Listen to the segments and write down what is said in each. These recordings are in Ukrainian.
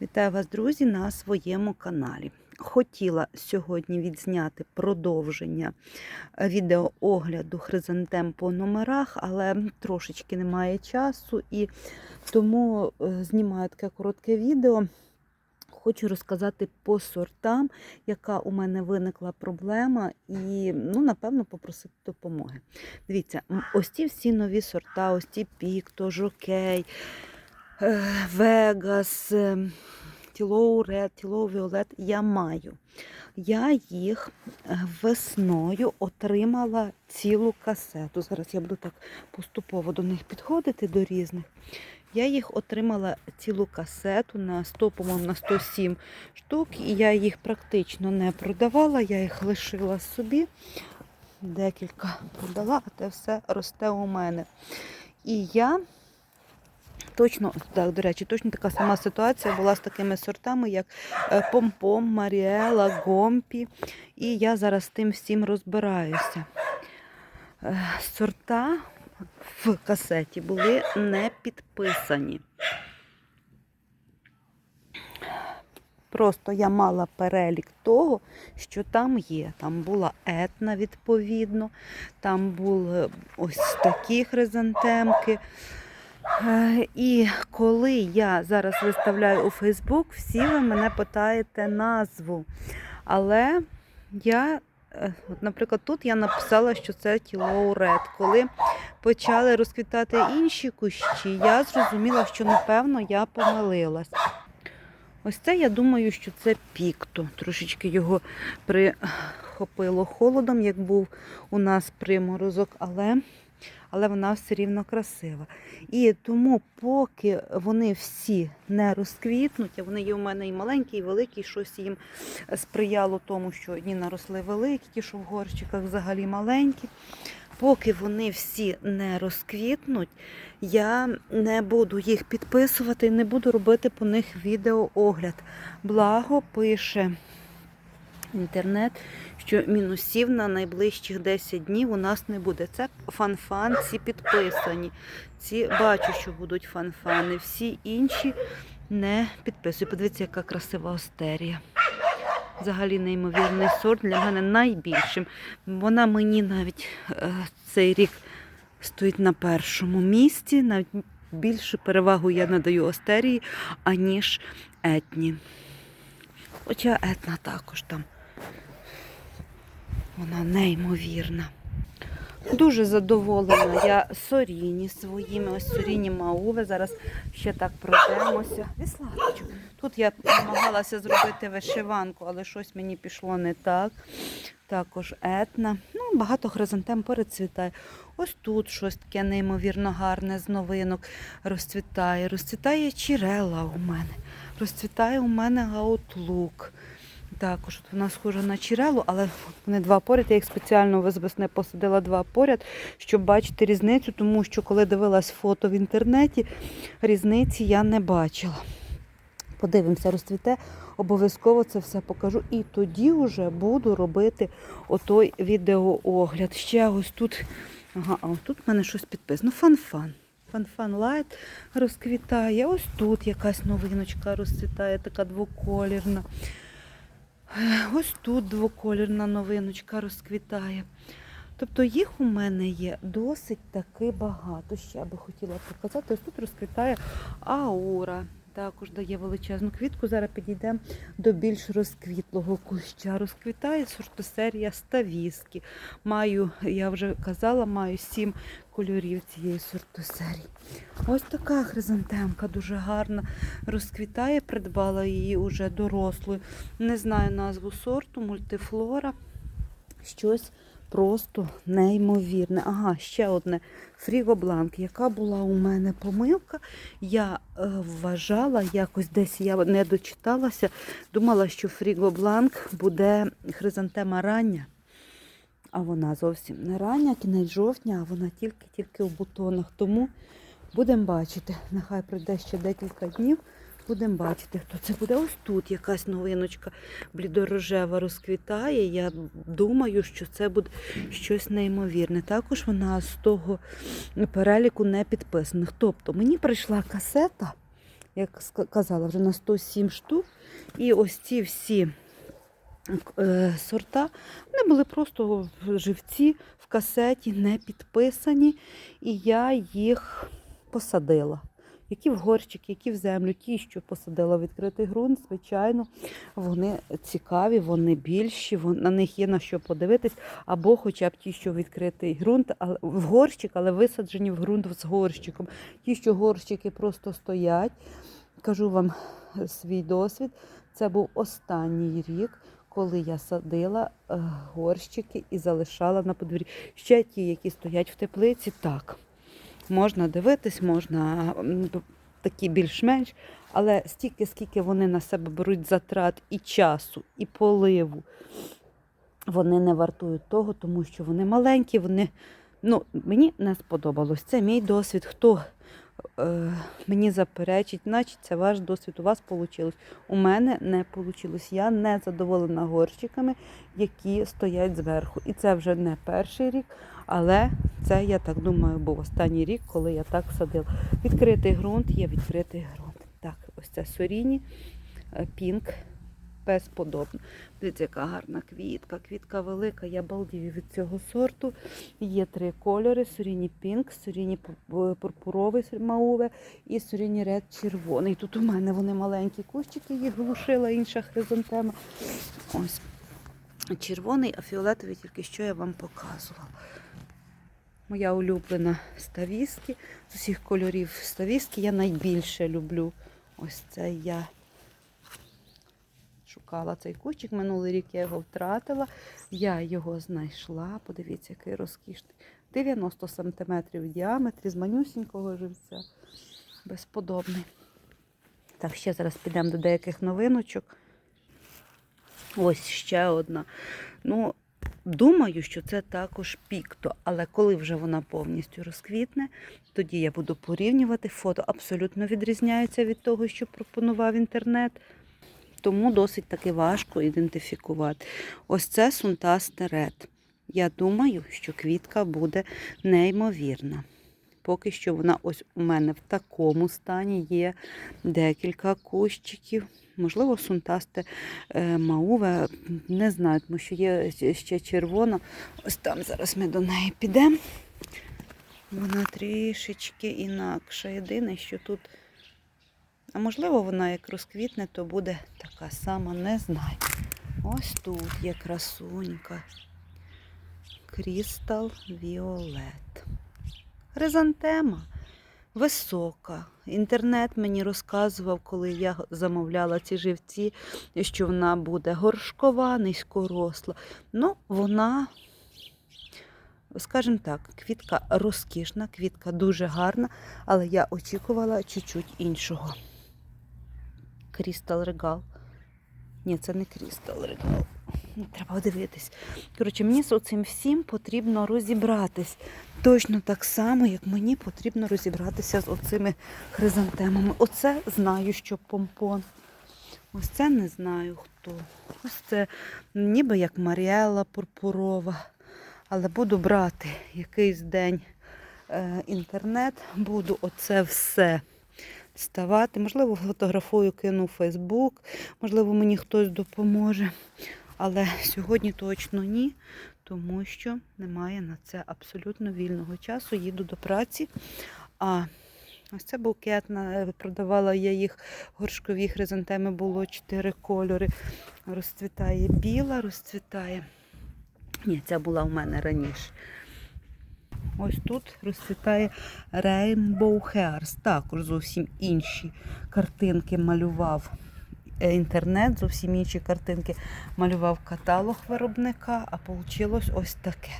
Вітаю вас, друзі, на своєму каналі. Хотіла сьогодні відзняти продовження е, відеоогляду хризантем по номерах, але трошечки немає часу і тому е, знімаю таке коротке відео. Хочу розказати по сортам, яка у мене виникла проблема, і, ну, напевно, попросити допомоги. Дивіться, ось ці всі нові сорта, ось ці Пікто, Жокей, Вегас, е, Тілоу Ред, Тілоу Віолет я маю. Я їх е, весною отримала цілу касету. Зараз я буду так поступово до них підходити до різних. Я їх отримала цілу касету на 100, по-моєму, на 107 штук, і я їх практично не продавала, я їх лишила собі. Декілька продала, а те все росте у мене. І я точно, так, до речі, точно така сама ситуація була з такими сортами, як е, Помпом, Маріела, Гомпі. І я зараз тим всім розбираюся. Е, Сорта в касеті були не підписані. Просто я мала перелік того, що там є. Там була етна, відповідно, там були ось такі хризантемки. Е, І коли я зараз виставляю у Фейсбук, всі ви мене питаєте назву. Але я, е, наприклад, тут я написала, що це Тілоу Ред. Коли почали розквітати інші кущі, я зрозуміла, що напевно я помилилась. Ось це я думаю, що це пікто. Трошечки його прихопило холодом, як був у нас приморозок, але, але вона все рівно красива. І тому, поки вони всі не розквітнуть, а вони є у мене і маленькі, і великі, щось їм сприяло тому, що одні наросли великі, ті, що в горщиках взагалі маленькі. Поки вони всі не розквітнуть, я не буду їх підписувати, не буду робити по них відеоогляд. Благо пише інтернет, що мінусів на найближчих 10 днів у нас не буде. Це фанфан, ці підписані. Ці бачу, що будуть фанфани. Всі інші не підписую. Подивіться, яка красива остерія. Взагалі неймовірний сорт для мене найбільшим. Вона мені навіть е, цей рік стоїть на першому місці. Навіть більшу перевагу я надаю остерії, аніж етні. Хоча етна також там. Вона неймовірна. Дуже задоволена я соріні своїми. Ось соріні Мауве. Зараз ще так пройдемося. Віслаточок. Тут я намагалася зробити вишиванку, але щось мені пішло не так. Також етна. Ну, багато хризантем перецвітає. Ось тут щось таке неймовірно гарне з новинок розцвітає. Розцвітає чірела у мене. Розцвітає у мене гаутлук. Також от вона схожа на чірелу, але вони два поряд. Я їх спеціально весни посадила два поряд, щоб бачити різницю, тому що коли дивилась фото в інтернеті, різниці я не бачила. Подивимося, розцвіте, обов'язково це все покажу. І тоді вже буду робити отой відеоогляд. Ще ось тут, ага, а ось тут в мене щось підписано. Фан-фан. Фан-фан лайт розквітає. Ось тут якась новиночка розцвітає, така двоколірна. Ось тут двоколірна новиночка розквітає. Тобто їх у мене є досить таки багато. Ще би хотіла показати. Ось тут розквітає аура. Також дає величезну квітку. Зараз підійдемо до більш розквітлого куща. Розквітає сортосерія ставіски. Маю, я вже казала, маю сім кольорів цієї сортосерії. Ось така хризантемка дуже гарна. Розквітає, придбала її уже дорослою. Не знаю назву сорту, мультифлора. Щось просто неймовірне. Ага, ще одне фрігобланк, яка була у мене помилка. Я е, вважала, якось десь я не дочиталася, думала, що фрігобланк буде хризантема рання. А вона зовсім не рання, кінець жовтня, а вона тільки-тільки в бутонах. Тому будемо бачити. Нехай пройде ще декілька днів. Будемо бачити, хто це буде. Ось тут якась новиночка блідорожева розквітає. Я думаю, що це буде щось неймовірне. Також вона з того переліку не підписаних. Тобто мені прийшла касета як казала, вже на 107 штук. І ось ці всі е, сорта, вони були просто живці, в касеті, не підписані. І я їх посадила. Які в горщик, які в землю, ті, що посадила відкритий ґрунт, звичайно, вони цікаві, вони більші, на них є на що подивитись, або хоча б ті, що відкритий ґрунт, в горщик, але висаджені в ґрунт з горщиком. Ті, що горщики просто стоять. Кажу вам свій досвід. Це був останній рік, коли я садила е, горщики і залишала на подвір'ї. Ще ті, які стоять в теплиці, так. Можна дивитись, можна такі більш-менш, але стільки, скільки вони на себе беруть затрат і часу, і поливу, вони не вартують того, тому що вони маленькі, вони ну, мені не сподобалось. Це мій досвід. Хто мені заперечить, значить це ваш досвід. У вас вийшло. У мене не вийшло. Я не задоволена горщиками, які стоять зверху. І це вже не перший рік, але це, я так думаю, був останній рік, коли я так садила. Відкритий ґрунт є відкритий ґрунт. Так, ось це соріні, е, пінк, безподобно. Дивіться, яка гарна квітка. Квітка велика, я балдію від цього сорту. Є три кольори: соріні пінк, соріні пур- пурпуровий мауве і соріні ред червоний. Тут у мене вони маленькі кущики, їх глушила інша хризантема. Ось червоний, а фіолетовий тільки що я вам показувала. Моя улюблена ставіски. З усіх кольорів ставіски я найбільше люблю. Ось це я шукала цей кущик. Минулий рік я його втратила. Я його знайшла. Подивіться, який розкішний. 90 см в діаметрі з манюсінького живця. Безподобний. Так, ще зараз підемо до деяких новиночок. Ось ще одна. Ну, думаю, що це також пікто, але коли вже вона повністю розквітне, тоді я буду порівнювати. Фото абсолютно відрізняються від того, що пропонував інтернет. Тому досить таки важко ідентифікувати. Ось це сунтастерет. Я думаю, що квітка буде неймовірна. Поки що вона ось у мене в такому стані є декілька кущиків. Можливо, сунтасте е, мауве, не знаю, тому що є ще червона. Ось там зараз ми до неї підемо. Вона трішечки інакша. Єдине, що тут, а можливо, вона як розквітне, то буде така сама, не знаю. Ось тут є красунька. Крістал Віолет. Хризантема висока. Інтернет мені розказував, коли я замовляла ці живці, що вона буде горшкова, низькоросла. Ну, вона, скажімо так, квітка розкішна, квітка дуже гарна, але я очікувала чуть-чуть іншого. Крістал регал. Ні, це не крістал регал. Треба дивитись. Коротше, мені з цим всім потрібно розібратись. Точно так само, як мені потрібно розібратися з оцими хризантемами. Оце знаю, що помпон. Ось це не знаю хто. Ось це ніби як Маріела пурпурова. Але буду брати якийсь день е, інтернет, буду оце все ставати. Можливо, фотографую, кину в Фейсбук, можливо, мені хтось допоможе. Але сьогодні точно ні, тому що немає на це абсолютно вільного часу. Їду до праці. А ось це букетна. Продавала я їх горшкові хризантеми, було чотири кольори. Розцвітає біла, розцвітає. Ні, ця була у мене раніше. Ось тут розцвітає Rainbow Hairs. Також зовсім інші картинки малював е, інтернет, зовсім інші картинки малював каталог виробника, а вийшло ось таке.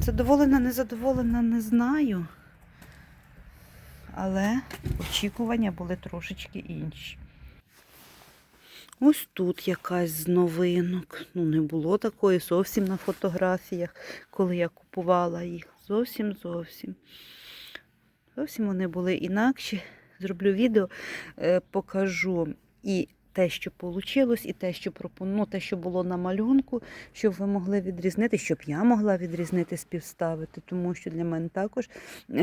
Задоволена, незадоволена, не знаю. Але очікування були трошечки інші. Ось тут якась з новинок. Ну, не було такої зовсім на фотографіях, коли я купувала їх. Зовсім зовсім. Зовсім вони були інакші. Зроблю відео, е, покажу і те, що вийшло, і те, що пропону, ну, те, що було на малюнку, щоб ви могли відрізнити, щоб я могла відрізнити, співставити, тому що для мене також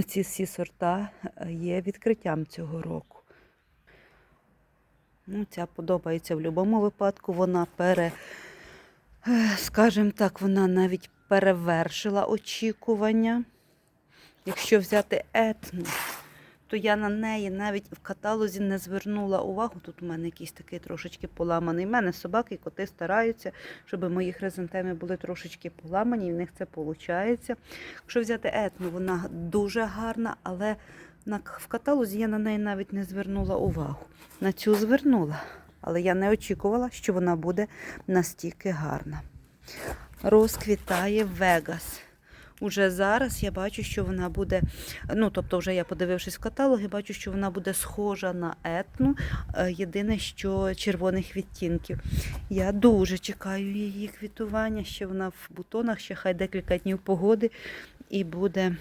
ці всі сорта е, є відкриттям цього року. Ну, ця подобається в будь-якому випадку. Вона пере, е, скажімо так, вона навіть перевершила очікування. Якщо взяти етну, то я на неї навіть в каталозі не звернула увагу. Тут у мене якийсь такий трошечки поламаний. У мене собаки і коти стараються, щоб мої хризантеми були трошечки поламані, і в них це виходить. Якщо взяти етну, вона дуже гарна, але в каталозі я на неї навіть не звернула увагу. На цю звернула, але я не очікувала, що вона буде настільки гарна. Розквітає Вегас. Уже зараз я бачу, що вона буде, ну тобто, вже я подивившись в каталоги, бачу, що вона буде схожа на етну. Е, Єдине, що червоних відтінків. Я дуже чекаю її квітування. Ще вона в бутонах, ще хай декілька днів погоди і буде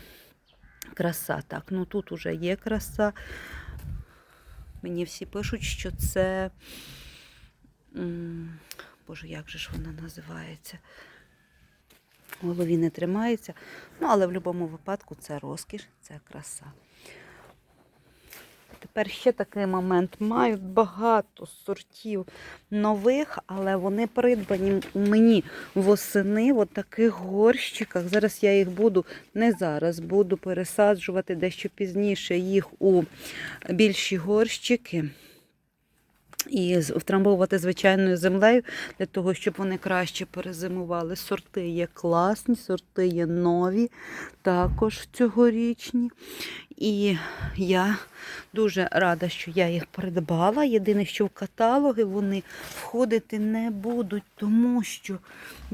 краса. Так, ну тут уже є краса. Мені всі пишуть, що це. Боже, як же ж вона називається? В голові не тримається. Ну, але в будь-якому випадку це розкіш, це краса. Тепер ще такий момент. Мають багато сортів нових, але вони придбані мені восени в таких горщиках. Зараз я їх буду, не зараз, буду пересаджувати дещо пізніше їх у більші горщики. І втрамбовувати звичайною землею для того, щоб вони краще перезимували. Сорти є класні, сорти є нові, також цьогорічні. І я дуже рада, що я їх придбала. Єдине, що в каталоги вони входити не будуть, тому що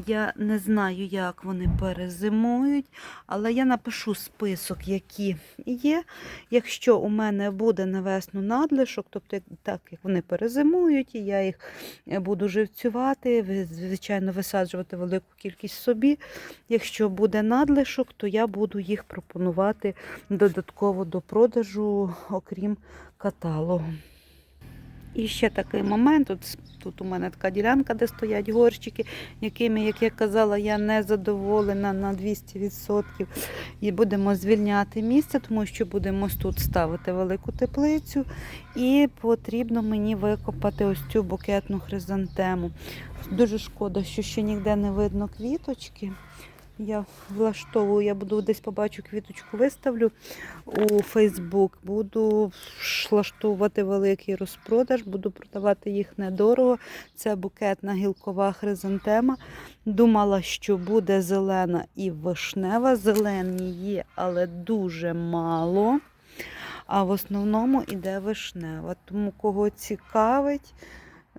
я не знаю, як вони перезимують. Але я напишу список, які є. Якщо у мене буде на весну надлишок, тобто так як вони перезимують, і я їх буду живцювати, звичайно, висаджувати велику кількість собі. Якщо буде надлишок, то я буду їх пропонувати додатково до продажу, окрім каталогу. І ще такий момент. Тут, тут у мене така ділянка, де стоять горщики, якими, як я казала, я не задоволена на 200%. І будемо звільняти місце, тому що будемо тут ставити велику теплицю. І потрібно мені викопати ось цю букетну хризантему. Дуже шкода, що ще ніде не видно квіточки. Я влаштовую, я буду десь побачу квіточку, виставлю у Фейсбук. Буду влаштовувати великий розпродаж, буду продавати їх недорого. Це букетна гілкова хризантема. Думала, що буде зелена і вишнева. Зелені є, але дуже мало. А в основному іде вишнева. Тому кого цікавить.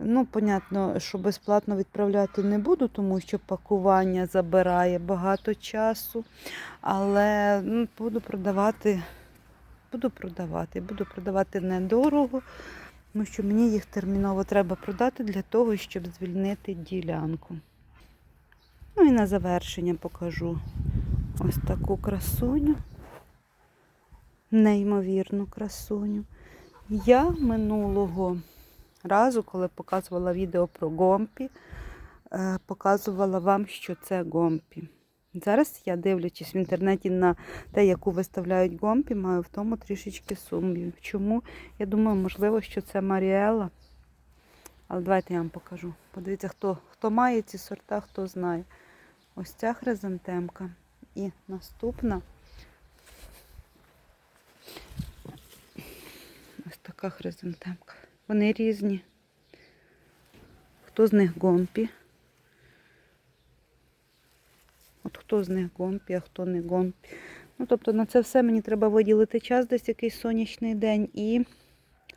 Ну, понятно, що безплатно відправляти не буду, тому що пакування забирає багато часу. Але ну, буду продавати, буду продавати, буду продавати недорого, тому що мені їх терміново треба продати для того, щоб звільнити ділянку. Ну і на завершення покажу ось таку красуню, неймовірну красуню. Я минулого разу, коли показувала відео про гомпі, е, показувала вам, що це гомпі. Зараз я, дивлячись в інтернеті на те, яку виставляють гомпі, маю в тому трішечки сумнівів. Чому? Я думаю, можливо, що це Маріела. Але давайте я вам покажу. Подивіться, хто, хто має ці сорта, хто знає. Ось ця хризантемка. І наступна. Ось така хризантемка. Вони різні. Хто з них гомпі? От хто з них гомпі, а хто не гомпі. Ну, тобто на це все мені треба виділити час, десь якийсь сонячний день і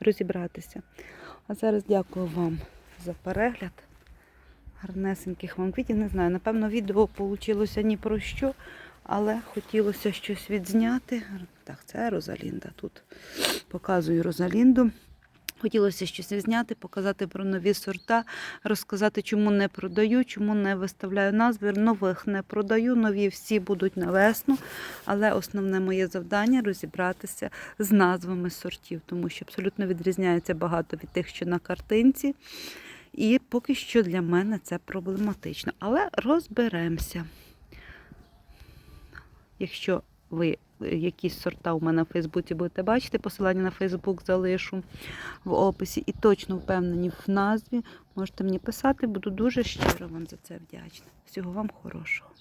розібратися. А зараз дякую вам за перегляд. Гарнесеньких вам квітів. Не знаю, напевно, відео вийшло ні про що, але хотілося щось відзняти. Так, це Розалінда. Тут показую Розалінду. Хотілося щось відзняти, показати про нові сорта, розказати, чому не продаю, чому не виставляю назви. Нових не продаю, нові всі будуть на весну. Але основне моє завдання розібратися з назвами сортів, тому що абсолютно відрізняються багато від тих, що на картинці. І поки що для мене це проблематично. Але розберемося. Якщо ви е, якісь сорта у мене на Фейсбуці будете бачити, посилання на Фейсбук залишу в описі і точно впевнені в назві, можете мені писати, буду дуже щиро вам за це вдячна. Всього вам хорошого.